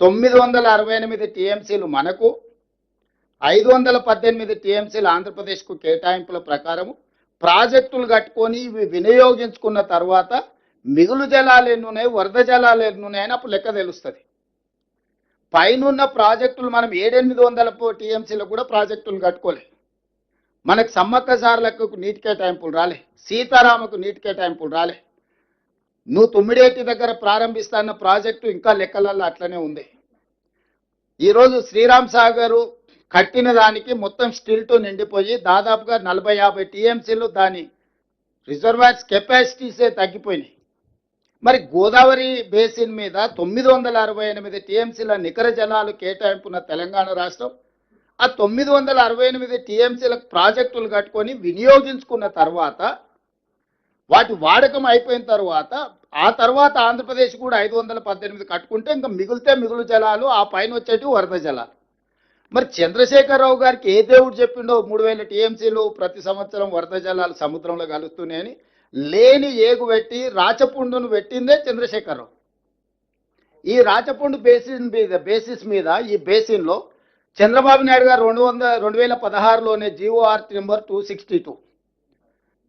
తొమ్మిది వందల అరవై ఎనిమిది టీఎంసీలు మనకు ఐదు వందల పద్దెనిమిది టీఎంసీలు ఆంధ్రప్రదేశ్కు కేటాయింపుల ప్రకారం ప్రాజెక్టులు కట్టుకొని ఇవి వినియోగించుకున్న తర్వాత మిగులు జలాలు ఎన్నున్నాయి వరద జలాలు ఎన్నున్నాయని అప్పుడు లెక్క తెలుస్తుంది. పైనున్న ప్రాజెక్టులు మనం ఏడెనిమిది వందల టీఎంసీలకు కూడా ప్రాజెక్టులు కట్టుకోలే. మనకు సమ్మక్క సార్లకు నీటి కేటాయింపులు రాలే సీతారామకు నీటి కేటాయింపులు రాలే. నువ్వు తొమ్మిడేటి దగ్గర ప్రారంభిస్తాన్న ప్రాజెక్టు ఇంకా లెక్కలలో అట్లనే ఉంది. ఈరోజు శ్రీరామ్ సాగరు కట్టిన దానికి మొత్తం స్టిల్తో నిండిపోయి దాదాపుగా నలభై యాభై టీఎంసీలు దాని రిజర్వాయర్స్ కెపాసిటీసే తగ్గిపోయినాయి. మరి గోదావరి బేసిన్ మీద తొమ్మిది వందల అరవై ఎనిమిది టీఎంసీల నికర జలాలు కేటాయింపున్న తెలంగాణ రాష్ట్రం ఆ తొమ్మిది వందల అరవై ఎనిమిది టీఎంసీల ప్రాజెక్టులు కట్టుకొని వినియోగించుకున్న తర్వాత వాటి వాడకం అయిపోయిన తర్వాత ఆ తర్వాత ఆంధ్రప్రదేశ్ కూడా ఐదు వందల పద్దెనిమిది కట్టుకుంటే ఇంకా మిగిలితే మిగులు జలాలు ఆ పైన వచ్చేటి వరద జలాలు. మరి చంద్రశేఖరరావు గారికి ఏ దేవుడు చెప్పిండో మూడు వేల టీఎంసీలు ప్రతి సంవత్సరం వరద జలాలు సముద్రంలో కలుస్తున్నాయని లేని ఏగు పెట్టి రాచపుండును పెట్టిందే చంద్రశేఖరరావు. ఈ రాచపుండు బేసిన్ మీద బేసిస్ మీద ఈ బేసిన్లో చంద్రబాబు నాయుడు గారు రెండు వందల రెండు వేల పదహారులోనే GOR number two sixty two.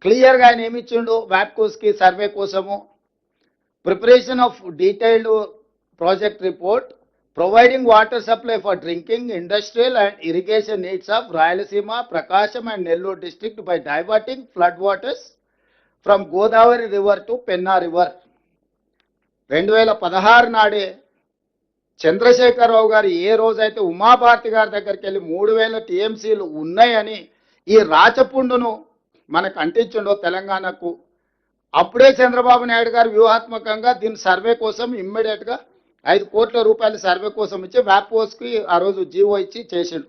క్లియర్గా ఆయన ఏమి ఇచ్చిండు వ్యాప్కోస్కి సర్వే కోసము. Preparation of detailed project report. Providing water supply for drinking industrial and irrigation needs of Rayalaseema Prakasam and Nellore district by diverting flood waters from Godavari river to Penna river. రెండు వేల పదహారు నాడే చంద్రశేఖరరావు గారు ఏ రోజైతే ఉమాభారతి గారి దగ్గరికి వెళ్ళి మూడు వేల టీఎంసీలు ఉన్నాయని ఈ రాచపుండును మనకు అంటించిండో తెలంగాణకు. అప్పుడే చంద్రబాబు నాయుడు గారు వ్యూహాత్మకంగా దీని సర్వే కోసం ఇమ్మీడియట్గా ఐదు కోట్ల రూపాయల సర్వే కోసం ఇచ్చి వ్యాపోస్కి ఆ రోజు జీవో ఇచ్చి చేసిండు.